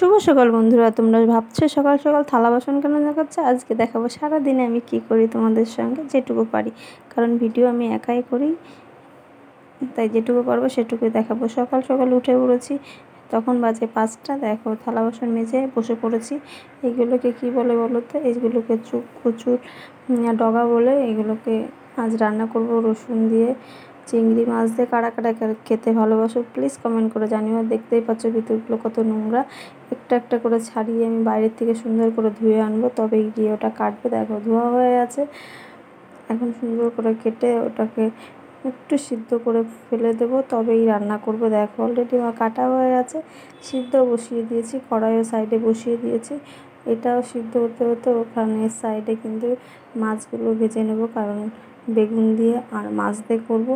শুভ সকাল বন্ধুরা, তোমরা ভাবছ সকাল সকাল থালা বাসন কেন দেখাচ্ছে? আজকে দেখাবো সারাদিনে আমি কি করি তোমাদের সঙ্গে? যেটুকু পারি। কারণ ভিডিও আমি একাই করি, তাই যেটুকু পারব সেটুকুই দেখাবো। সকাল সকাল উঠে পড়েছি, তখন বাজে পাঁচটা, দেখো থালা বাসন মেজে বসে পড়েছি। এইগুলোকে কি বলে বলো তো? এইগুলোকে চুপ কচুর ডগা বলে এগুলোকে আজ রান্না করব রসুন দিয়ে। চিংড়ি মাছ দিয়ে কারা কারা খেতে ভালোবাসো প্লিজ কমেন্ট করে জানিও। দেখতেই পাচ্ছ ভিতরগুলো কত নোংরা। একটা একটা করে ছাড়িয়ে আমি বাইরের থেকে সুন্দর করে ধুয়ে আনব। তবেই গিয়ে ওটা কাটবে, দেখো ধোয়া হয়ে আছে। এখন সুন্দর করে কেটে ওটাকে একটু সিদ্ধ করে ফেলে দেবো। তবেই রান্না করব। দেখো অলরেডি আমার কাটা হয়ে আছে। সিদ্ধ বসিয়ে দিয়েছি, কড়াইও সাইডে বসিয়ে দিয়েছি। এটাও সিদ্ধ হতে হতে ওখানে সাইডে কিন্তু মাছগুলো ভেজে নেব। কারণ বেগুন দিয়ে আর মাছ দিয়ে করব,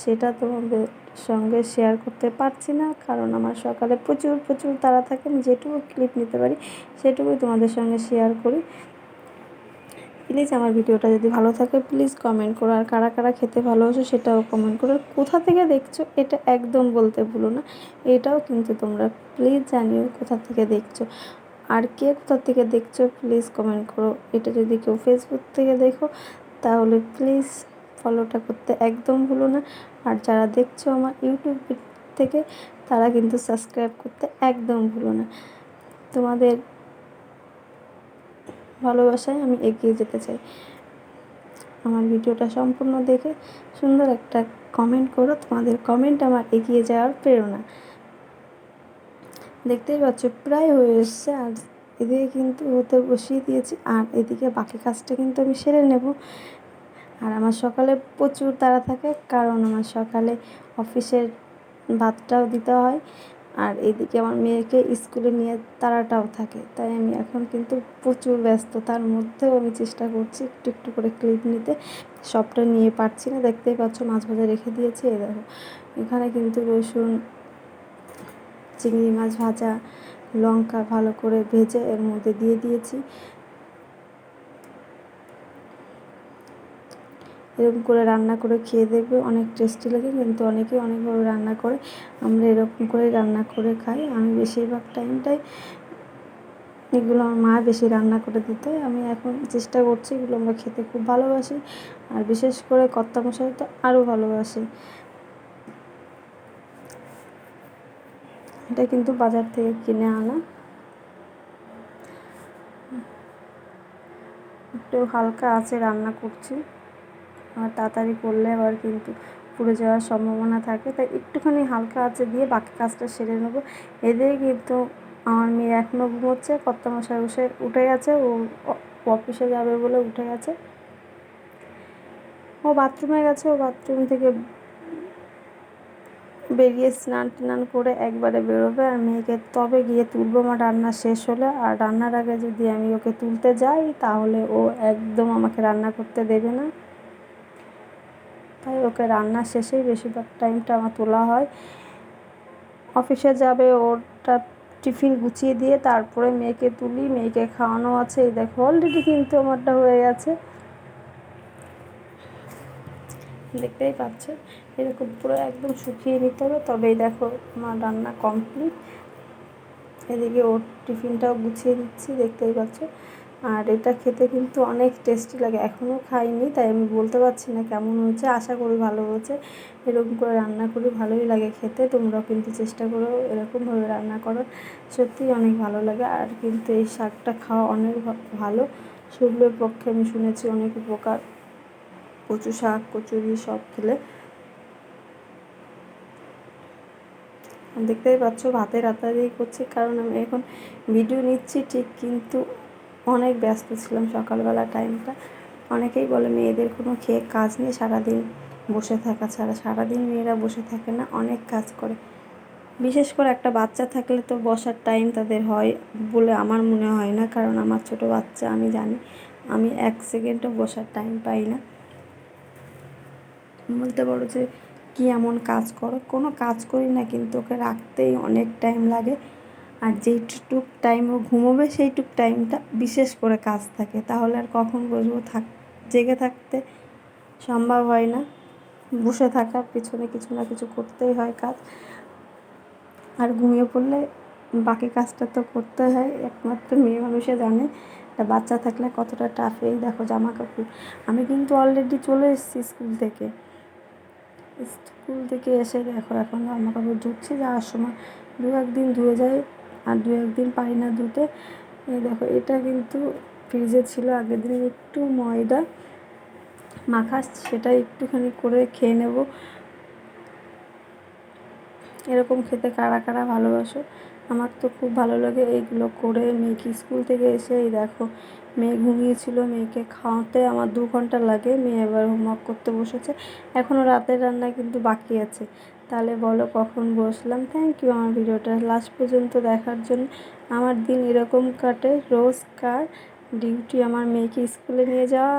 সেটা তোমাদের সঙ্গে শেয়ার করতে পারছি না, কারণ আমার সকালে প্রচুর প্রচুর তাড়া থাকে, আমি যেটুকু ক্লিপ নিতে পারি, সেটুকুই তোমাদের সঙ্গে শেয়ার করি। প্লিজ আমার ভিডিওটা যদি ভালো থাকে প্লিজ কমেন্ট করো, আর কারা কারা খেতে ভালোবাসো সেটাও কমেন্ট করো। কোথা থেকে দেখছ, এটা একদম বলতে ভুলো না, এটাও কিন্তু তোমরা প্লিজ জানিও কোথা থেকে দেখছ। আর কে কোথা থেকে দেখছ প্লিজ কমেন্ট করো। এটা যদি কেউ ফেসবুক থেকে দেখো তাহলে প্লিজ ফলোটা করতে একদম ভুলো না। আর যারা দেখছ আমার ইউটিউব থেকে, তারা কিন্তু সাবস্ক্রাইব করতে একদম ভুলো না। তোমাদের ভালোবাসায় আমি এগিয়ে যেতে চাই। আমার ভিডিওটা সম্পূর্ণ দেখে সুন্দর একটা কমেন্ট করো। তোমাদের কমেন্ট আমার এগিয়ে যাওয়ার প্রেরণা। দেখতেই পাচ্ছ, প্রায় হয়ে এসছে। আর এদিকে কিন্তু হতে বসিয়ে দিয়েছি আর এদিকে বাকি কাজটা কিন্তু আমি সেরে নেব। আর আমার সকালে প্রচুর তাড়া থাকে কারণ আমার সকালে অফিসের ভাতটাও দিতে হয় আর এদিকে আমার মেয়েকে স্কুলে নিয়ে তাড়াটাও থাকে। তাই আমি এখন কিন্তু প্রচুর ব্যস্ত, তার মধ্যেও আমি চেষ্টা করছি একটু একটু করে ক্লিপ নিতে। সবটা নিয়ে পারছি না, দেখতেই পাচ্ছ মাছ ভাজা রেখে দিয়েছি এই দেখো। এখানে কিন্তু রসুন, চিংড়ি মাছ ভাজা লঙ্কা ভালো করে ভেজে এর মধ্যে দিয়ে দিয়েছি। এরকম করে রান্না করে খেয়ে দেখবে, অনেক টেস্টি লাগে কিন্তু অনেকেই অনেকভাবে রান্না করে। আমরা এরকম করে রান্না করে খাই। আমি বেশিরভাগ টাইমটাই এগুলো আমার মা বেশি রান্না করে দিতে। আমি এখন চেষ্টা করছি এগুলো আমরা খেতে খুব ভালোবাসি। আর বিশেষ করে কর্তা মশাই তো আরও ভালোবাসি। এটা কিন্তু বাজার থেকে কিনে আনা। একটু হালকা আছে, রান্না করছি। আর তাড়াতাড়ি করলে আবার কিন্তু পুড়ে যাওয়ার সম্ভাবনা থাকে। তাই একটুখানি হালকা আছে দিয়ে বাকি কাজটা সেরে নেব। এদের কিন্তু আমার মেয়ে এখনও ঘুমোচ্ছে, কর্তামশাই বসে উঠে গেছে। ও অফিসে যাবে বলে উঠে গেছে। ও বাথরুমে গেছে। ও বাথরুম থেকে বেরিয়ে স্নান টান করে একবারে বেরোবে আর মেয়েকে তবে গিয়ে তুলবো। আমার রান্না শেষ হলে আর রান্নার আগে যদি আমি ওকে তুলতে যাই, তাহলে ও একদম আমাকে রান্না করতে দেবে না। তাই ওকে রান্না শেষেই বেশিরভাগ টাইমটা আমার তোলা হয়। অফিসে যাবে, ওরটা টিফিন গুছিয়ে দিয়ে তারপরে মেয়েকে তুলি। মেয়েকে খাওয়ানো আছে। এই দেখো অলরেডি কিন্তু আমারটা হয়ে গেছে। দেখতেই পাচ্ছে এরকম পুরো একদম শুকিয়ে নিতে হবে। তবেই দেখো আমার রান্না কমপ্লিট এদিকে ওর টিফিনটাও গুছিয়ে দিচ্ছি দেখতেই পাচ্ছ। আর এটা খেতে কিন্তু অনেক টেস্টি লাগে। এখনও খাইনি, তাই আমি বলতে পারছি না কেমন হয়েছে। আশা করি ভালো হয়েছে। এরকম করে রান্না করি ভালোই লাগে খেতে। তোমরাও কিন্তু চেষ্টা করো এরকমভাবে রান্না করো সত্যিই অনেক ভালো লাগে। আর কিন্তু এই শাকটা খাওয়া অনেক ভালো। শরীরের পক্ষে আমি শুনেছি অনেক উপকার। কচু শাক, কচুরি সব খেলে। দেখতেই পাচ্ছ ভাতে রাতারি করছি, কারণ আমি এখন ভিডিও নিচ্ছি ঠিক, কিন্তু অনেক ব্যস্ত ছিলাম সকালবেলা টাইমটা অনেকেই বলে মেয়েদের কোনো খেয়ে কাজ নেই, সারাদিন বসে থাকা ছাড়া। সারাদিন মেয়েরা বসে থাকে না, অনেক কাজ করে। বিশেষ করে একটা বাচ্চা থাকলে তো বসার টাইম তাদের হয় বলে আমার মনে হয় না, কারণ আমার ছোট বাচ্চা, আমি জানি, আমি এক সেকেন্ডও বসার টাইম পাই না। বলতে পারো যে কী এমন কাজ করো? কোনো কাজ করি না, কিন্তু ওকে রাখতেই অনেক টাইম লাগে। আর যেইটুক টাইম ও ঘুমোবে, সেইটুক টাইমটা বিশেষ করে কাজ থাকে। তাহলে আর কখন বসবো? থাক, জেগে থাকতে সম্ভব হয় না। বসে থাকার পিছনে কিছু না কিছু করতেই হয় কাজ। আর ঘুমিয়ে পড়লে বাকি কাজটা তো করতে হয়, একমাত্র মেয়ে মানুষে জানে। বাচ্চা থাকলে কতটা টাফ এই দেখো জামা কাপড় আমি কিন্তু অলরেডি চলে এসেছি স্কুল থেকে। স্কুল থেকে এসে দেখো, এখন জামা কাপড় ধুচ্ছি, যাওয়ার সময় দু একদিন ধুয়ে যায় আর দু একদিন পারি না ধুতে। দেখো, এটা কিন্তু ফ্রিজে ছিল, আগের দিন একটু ময়দা মাখা সেটা একটুখানি করে খেয়ে নেব। এরকম খেতে কারা কারা ভালোবাসো। আমার তো খুব ভালো লাগে এইগুলো করে। মেয়েকে স্কুল থেকে এসে এই দেখো, মেয়ে ঘুমিয়েছিল, মেয়েকে খাওয়াতে আমার দু ঘণ্টা লাগে। মেয়ে এবার হোমওয়ার্ক করতে বসেছে। এখনও রাতের রান্না কিন্তু বাকি আছে। তাহলে বলো কখন বসলাম? থ্যাংক ইউ আমার ভিডিওটা। লাস্ট পর্যন্ত দেখার জন্য আমার দিন এরকম কাটে। রোজ কার ডিউটি আমার মেয়েকে স্কুলে নিয়ে যাওয়া